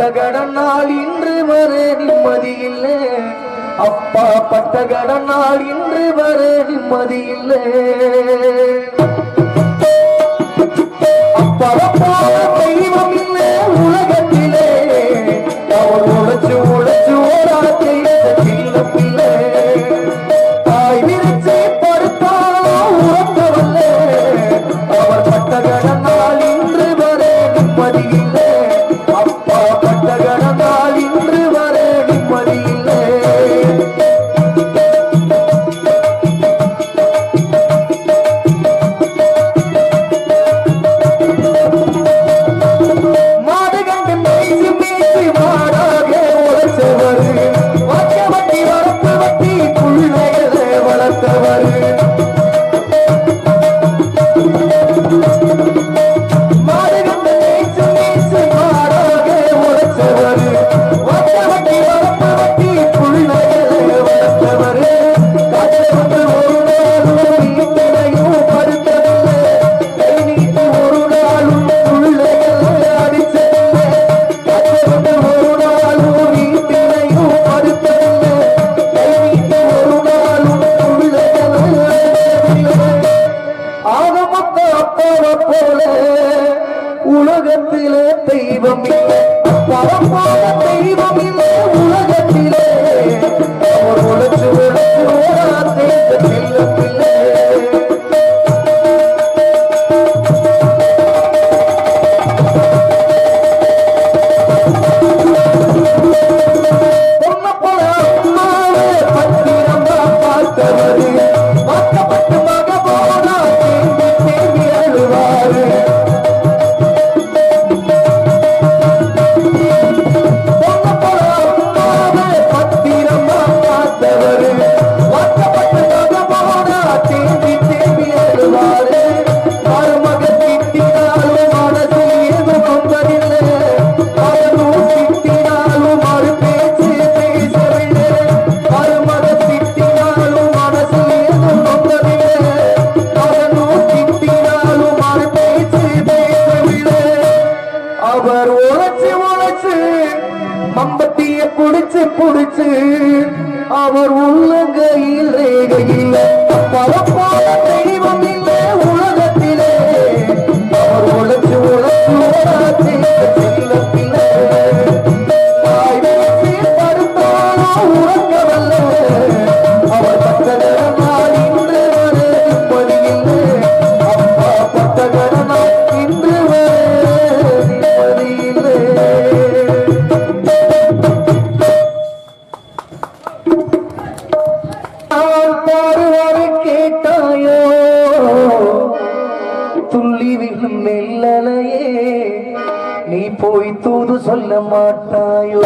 பட்ட கடனால் இன்று வர நிம்மதி இல்லை. அப்பா பட்ட கடனால் இன்று வர நிம்மதி இல்லை. அப்பா தெய்வம் சொல்ல மாட்டாயோ?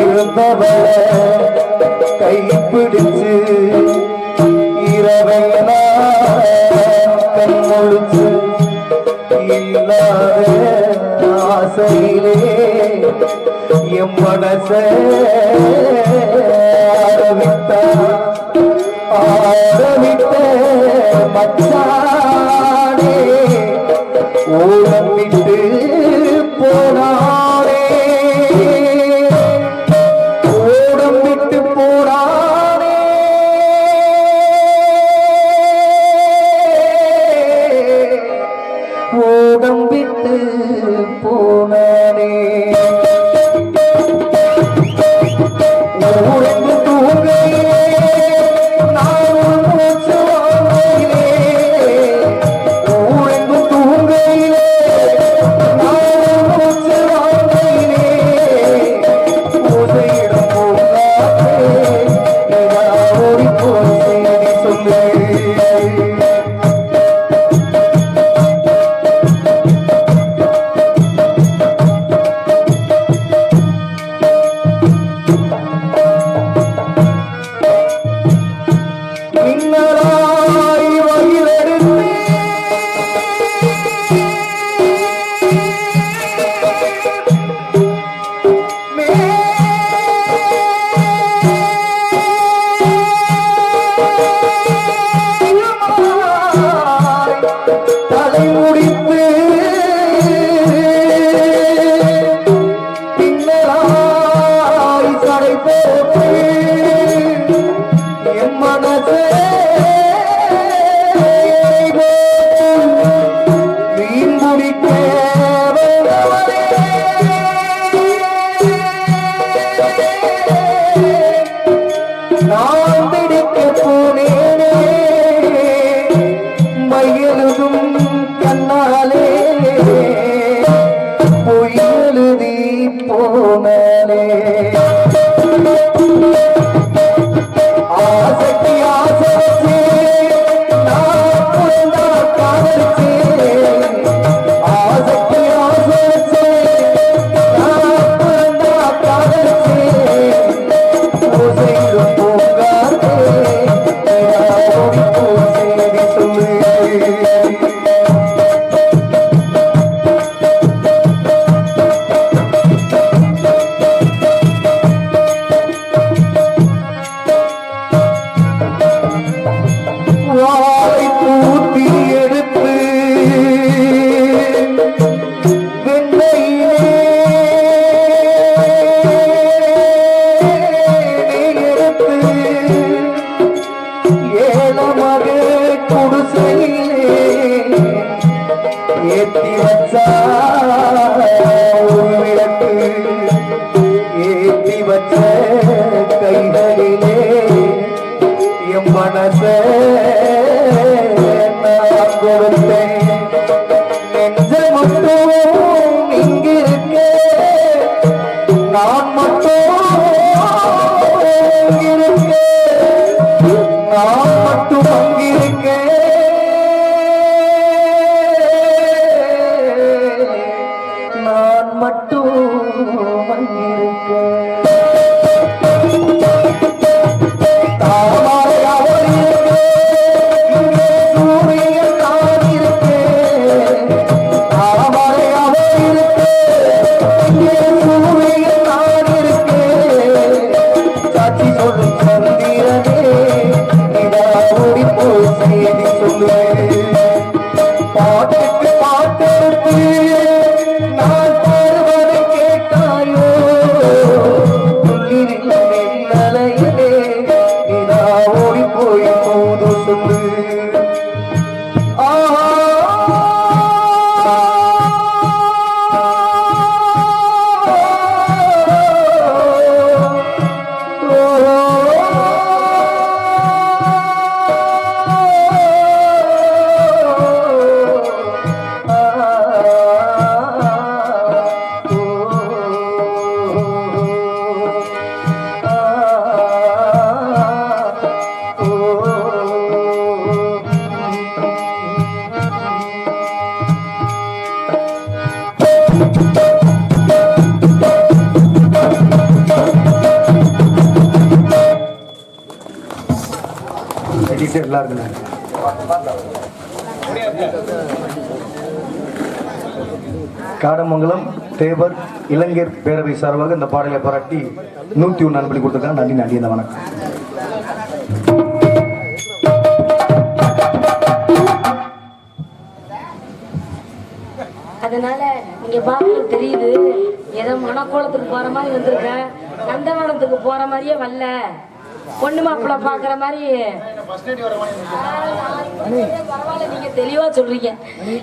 இருந்தவளை கைப்பிடிச்சு இரவை கண்மொழிச்சு இல்லாத ஆசையிலே எம் மனச ஆரம்பித்த ஆரம்பித்த மற்ற Oh, ஏற்றி வச்சா விளக்கு ஏற்றி வச்ச கைகளிலே என் மனசை நான் கொடுத்தேன். நெஞ்ச மட்டும் இங்கிருக்க நான் மட்டும் பிடிச்ச எல்லாருக்குமே காடமங்கலம் தேவர் இளைஞர் பேரவை சார்பாக இந்த பாடலை பாராட்டி நூற்றி ஒன்று அன்பளி கொடுத்துருக்காங்க. நன்றி நன்றி இந்த வணக்கம். அதனால இங்க பாக்க தெரியுது. ஏதோ மனக்கோலத்துக்கு போற மாதிரி வந்திருக்கேன் நந்தவனத்துக்கு போற மாதிரியே வரல. பொண்ணு மாப்பிள்ள பாக்குற மாதிரி பரவாயில்ல நீங்க தெளிவா சொல்றீங்க.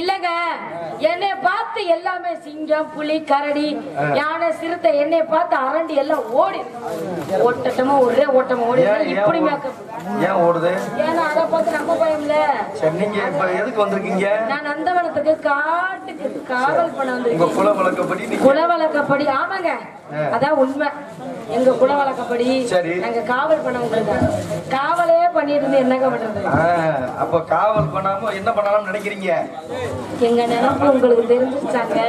இல்லங்க என்னைய பார்த்து எல்லாமே சிங்கம் புலி கரடி யானை சிறுத்தை என்னைய பார்த்து அரண்டி எல்லாம் ஓடி. ஓட்டட்டமா ஒரே ஓட்டமா ஓடி இப்படி ஏன் ஓடுது? ஏன்னா அதை பார்த்து நம்ம பயம்ல நீங்க இப்ப எதுக்கு வந்திருக்கீங்க? நான் நந்தவனத்துக்கு காட்டுக்கு காவல் பண்ண வந்திருக்கேன். குல வழக்கப்படி குல வழக்கப்படி ஆமாங்க. அதான் உண்மை. எங்க குல வழக்கப்படி சரி. நாங்க காவல் பண்ண வந்திருக்கோம் காவலே இருந்து என்னங்க பண்றது? அப்ப காவல் பண்ணாம என்ன பண்ணலாம் நினைக்கிறீங்க? எங்க நினைப்பு உங்களுக்கு தெரிஞ்சிருச்சாங்க?